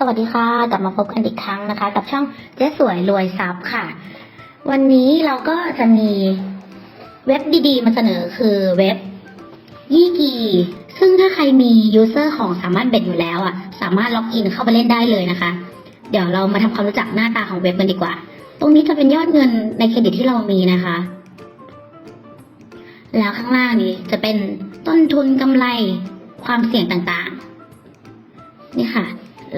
สวัสดีค่ะ กลับมาพบกันอีกครั้งนะคะ กับช่องเจ๊สวยรวยทรัพย์ค่ะ วันนี้เราก็จะมีเว็บดีๆมาเสนอคือเว็บยี่กี ซึ่งถ้าใครมียูเซอร์ของสามารถเบ็ดอยู่แล้วอะ สามารถล็อกอินเข้าไปเล่นได้เลยนะคะ เดี๋ยวเรามาทำความรู้จักหน้าตาของเว็บกันดีกว่า ตรงนี้จะเป็นยอดเงินในเครดิตที่เรามีนะคะ แล้วข้างล่างนี้จะเป็นต้นทุนกำไรความเสี่ยงต่างๆ นี่ค่ะ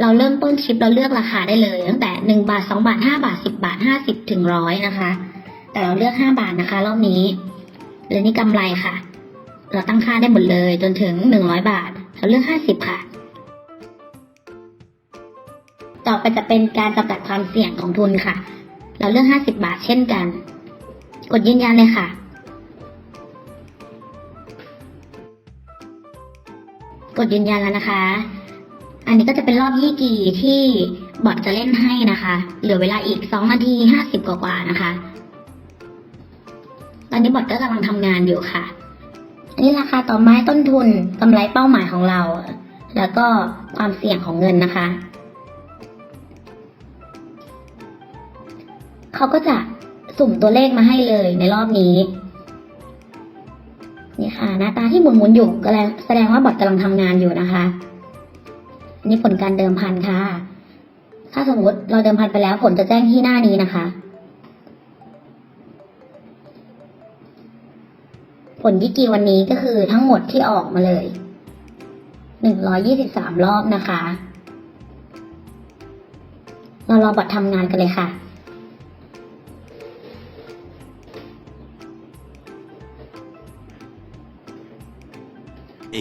เราเริ่มต้นคลิปเราเลือกราคาได้เลย ตั้งแต่หนึ่งบาทสองบาทห้าบาทสิบบาทห้าสิบถึงร้อยนะคะ แต่เราเลือกห้าบาทนะคะ รอบนี้แล้วนี่กำไรค่ะ เราตั้งค่าได้หมดเลย จนถึงหนึ่งร้อยบาท เราเลือกห้าสิบค่ะ ต่อไปจะเป็นการจำกัดความเสี่ยงของทุนค่ะ เราเลือกห้าสิบาทเช่นกัน กดยืนยันเลยค่ะกดยืนยันแล้วนะคะ อันนี้ก็จะเป็นรอบยี่กีที่บอทจะเล่นให้นะคะ เหลือเวลาอีกสองนาทีห้าสิบกว่าๆนะคะ ตอนนี้บอทก็กำลังทำงานอยู่ค่ะ อันนี้ราคาต่อไม้ต้นทุนกำไรเป้าหมายของเรา แล้วก็ความเสี่ยงของเงินนะคะเขาก็จะสุ่มตัวเลขมาให้เลยในรอบนี้นี่ค่ะ หน้าตาที่หมุนๆอยู่ก็แล้วแสดงว่าบอทกำลังทำงานอยู่นะคะ นี่ผลการเดิมพันค่ะ ถ้าสมมติเราเดิมพันไปแล้วผลจะแจ้งที่หน้านี้นะคะ ผลยี่กีวันนี้ก็คือทั้งหมดที่ออกมาเลย หนึ่งร้อยี่สิบสามรอบนะคะ เรารอบอททำงานกันเลยค่ะ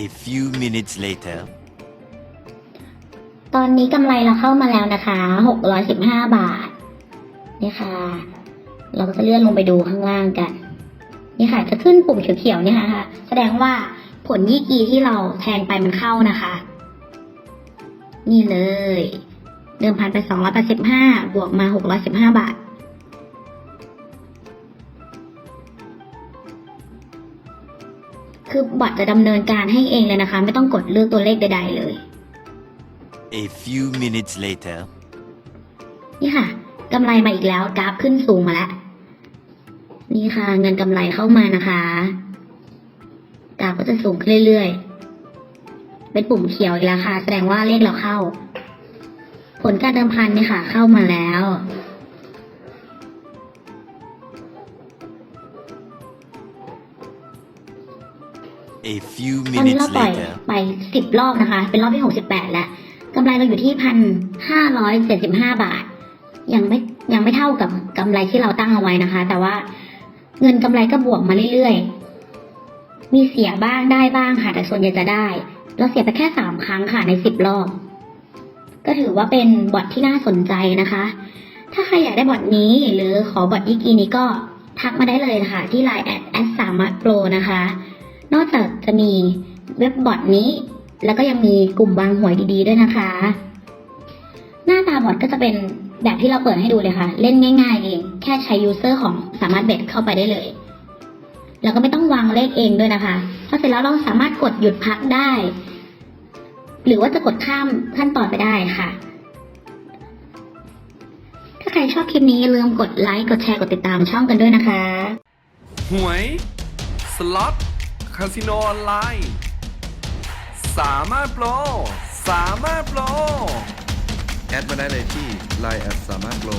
A few minutes later. ตอนนี้กำไรเราเข้ามาแล้วนะคะหกร้อยสิบห้าบาท นี่ค่ะ เราก็จะเลื่อนลงไปดูข้างล่างกัน นี่ค่ะ จะขึ้นปุ่มเขียวๆเนี่ยค่ะ แสดงว่าผลยี่กีที่เราแทงไปมันเข้านะคะ นี่เลย เดิมพันไปสองร้อยแปดสิบห้าบวกมาหกร้อยสิบห้าบาท คือบอทจะดำเนินการให้เองเลยนะคะ ไม่ต้องกดเลือกตัวเลขใด ๆ เลย A few minutes later. นี่ค่ะกำไรมาอีกแล้วกราฟขึ้นสูงมาแล้ว นี่ค่ะ เงินกำไรเข้ามานะคะกราฟก็จะสูงขึ้นเรื่อยๆ เป็นปุ่มเขียวอีกแล้วค่ะ แสดงว่าเลขเราเข้า ผลการเดิมพันนี่ค่ะ เข้ามาแล้ว A few ตอนนี้ minutes เราปล่อย later. ไปสิบรอบนะคะ เป็นรอบที่หกสิบแปดแล้ว กำไรเราอยู่ที่พันห้าร้อยเจ็ดสิบห้าบาท ยังไม่ยังไม่เท่ากับกำไรที่เราตั้งเอาไว้นะคะ แต่ว่าเงินกำไรก็บวกมาเรื่อยๆ มีเสียบ้างได้บ้างค่ะ แต่ส่วนใหญ่จะได้ เราเสียไปแค่สามครั้งค่ะในสิบรอบ ก็ถือว่าเป็นบอทที่น่าสนใจนะคะ ถ้าใครอยากได้บอทนี้หรือขอบอทยี่กีนี้ก็ทักมาได้เลยค่ะ ที่ Line แอดแอดสามารถโปรนะคะ นอกจากจะมีเว็บบอทนี้ แล้วก็ยังมีกลุ่มวางหวยดีๆด้วยนะคะ หน้าตาบอทก็จะเป็นแบบที่เราเปิดให้ดูเลยค่ะ เล่นง่ายๆเอง แค่ใช้ยูเซอร์ของสามารถเบ็ดเข้าไปได้เลย แล้วก็ไม่ต้องวางเลขเองด้วยนะคะพอเสร็จแล้วเราสามารถกดหยุดพักได้ หรือว่าจะกดข้ามขั้นตอนไปได้ค่ะ ถ้าใครชอบคลิปนี้อย่าลืมกดไลค์ กดแชร์ กดติดตามช่องกันด้วยนะคะ หวย สล็อต คาสิโนออนไลน์ สามารถโปร สามารถโปร แอดมาได้เลยที่ Line แอดสามารถโปร